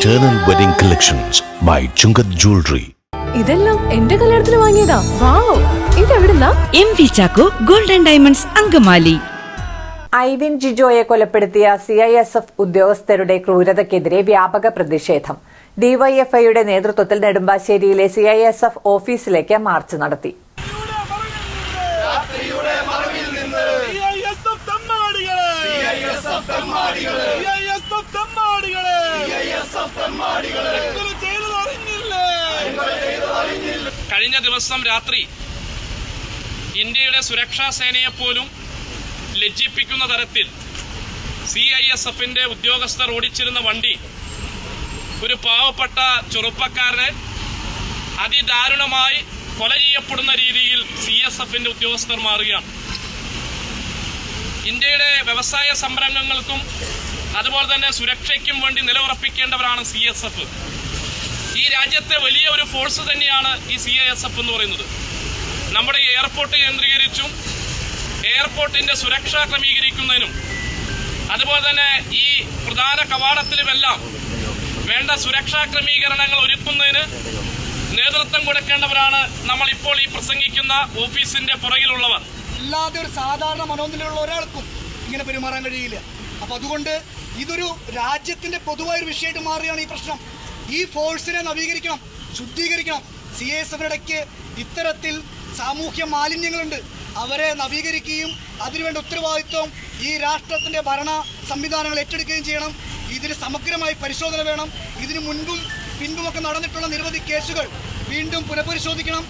Eternal Wedding Collections by Chungath Jewelry. ഇതെല്ലാം എന്റെ കല്യാണത്തിന് വാങ്ങിയതാ. Wow ഇതെവിടുന്നാ? M V Chacko golden diamonds Angamaly. Ivin ജിജോയെ കൊലപ്പെടുത്തിയ സി ഐ എസ് എഫ് ഉദ്യോഗസ്ഥരുടെ ക്രൂരതയ്ക്കെതിരെ വ്യാപക പ്രതിഷേധം. ഡിവൈഎഫ്ഐയുടെ നേതൃത്വത്തിൽ നെടുമ്പാശ്ശേരിയിലെ സി ഐ എസ് എഫ് ഓഫീസിലേക്ക് മാർച്ച് നടത്തി. തെമ്മാടികളെ. കഴിഞ്ഞ ദിവസം രാത്രി ഇന്ത്യയുടെ സുരക്ഷാ സേനയെപ്പോലും ലജ്ജിപ്പിക്കുന്ന തരത്തിൽ സി ഐ എസ് എഫിന്റെ ഉദ്യോഗസ്ഥർ ഓടിച്ചിരുന്ന വണ്ടി ഒരു പാവപ്പെട്ട ചെറുപ്പക്കാരനെ അതിദാരുണമായി കൊല ചെയ്യപ്പെടുന്ന രീതിയിൽ സി എസ് എഫിന്റെ ഉദ്യോഗസ്ഥർ മാറുകയാണ്. ഇന്ത്യയുടെ വ്യവസായ സംരംഭങ്ങൾക്കും അതുപോലെ തന്നെ സുരക്ഷയ്ക്കും വേണ്ടി നിലയുറപ്പിക്കേണ്ടവരാണ് സി എസ് എഫ്. രാജ്യത്തെ വലിയ ഒരു ഫോഴ്സ് തന്നെയാണ് ഈ സി ഐ എസ് എഫ് എന്ന് പറയുന്നത്. നമ്മുടെ എയർപോർട്ട് കേന്ദ്രീകരിച്ചും എയർപോർട്ടിന്റെ സുരക്ഷ ക്രമീകരിക്കുന്നതിനും അതുപോലെ തന്നെ ഈ പ്രധാന കവാടത്തിലുമെല്ലാം വേണ്ട സുരക്ഷാ ക്രമീകരണങ്ങൾ ഒരുക്കുന്നതിന് നേതൃത്വം കൊടുക്കേണ്ടവരാണ് നമ്മൾ ഇപ്പോൾ ഈ പ്രസംഗിക്കുന്ന ഓഫീസിന്റെ പുറകിലുള്ളവർ. അല്ലാതെ ഒരു സാധാരണ മനോനിലയുള്ള ഒരാൾക്കും ഇങ്ങനെ പെരുമാറാൻ കഴിയില്ല. അപ്പൊ അതുകൊണ്ട് ഇതൊരു രാജ്യത്തിന്റെ പൊതുവായ ഒരു വിഷയമായിട്ട് മാറിയാണ് ഈ പ്രശ്നം. ഈ ഫോഴ്സിനെ നവീകരിക്കണം ശുദ്ധീകരിക്കണം. സി എസ് എഫിനിടയ്ക്ക് ഇത്തരത്തിൽ സാമൂഹ്യ മാലിന്യങ്ങളുണ്ട്. അവരെ നവീകരിക്കുകയും അതിനുവേണ്ട ഉത്തരവാദിത്വം ഈ രാഷ്ട്രത്തിന്റെ ഭരണ സംവിധാനങ്ങൾ ഏറ്റെടുക്കുകയും ചെയ്യണം. ഇതിന് സമഗ്രമായി പരിശോധന വേണം. ഇതിനു മുൻപും പിൻപുമൊക്കെ നടന്നിട്ടുള്ള നിരവധി കേസുകൾ വീണ്ടും പുനഃപരിശോധിക്കണം.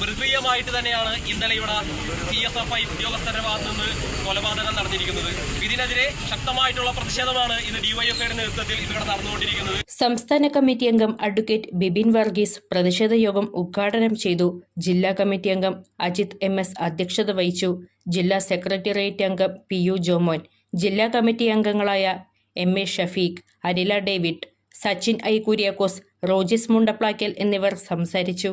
മൃഗീയമായിട്ട് തന്നെയാണ് ഇന്നലെ ഇവിടെ സി എസ് എഫ് ഐ ഉദ്യോഗസ്ഥരുടെ ഭാഗത്തു നിന്ന് കൊലപാതകം നടന്നിരിക്കുന്നത്. ഇതിനെതിരെ ശക്തമായിട്ടുള്ള പ്രതിഷേധമാണ് ഇന്ന് ഡിവൈഎഫ്ഐയുടെ നേതൃത്വത്തിൽ ഇവിടെ നടന്നുകൊണ്ടിരിക്കുന്നത്. സംസ്ഥാന കമ്മിറ്റി അംഗം അഡ്വക്കേറ്റ് ബിബിൻ വർഗീസ് പ്രതിഷേധ യോഗം ഉദ്ഘാടനം ചെയ്തു. ജില്ലാ കമ്മിറ്റി അംഗം അജിത് എം എസ് അധ്യക്ഷത വഹിച്ചു. ജില്ലാ സെക്രട്ടേറിയറ്റ് അംഗം പി യു ജോമോൻ. ജില്ലാ കമ്മിറ്റി അംഗങ്ങളായ M A Shafeeq Anila David Sachin I Kuriakose Rojis Mundaplackal എന്നിവർ സംസാരിച്ചു.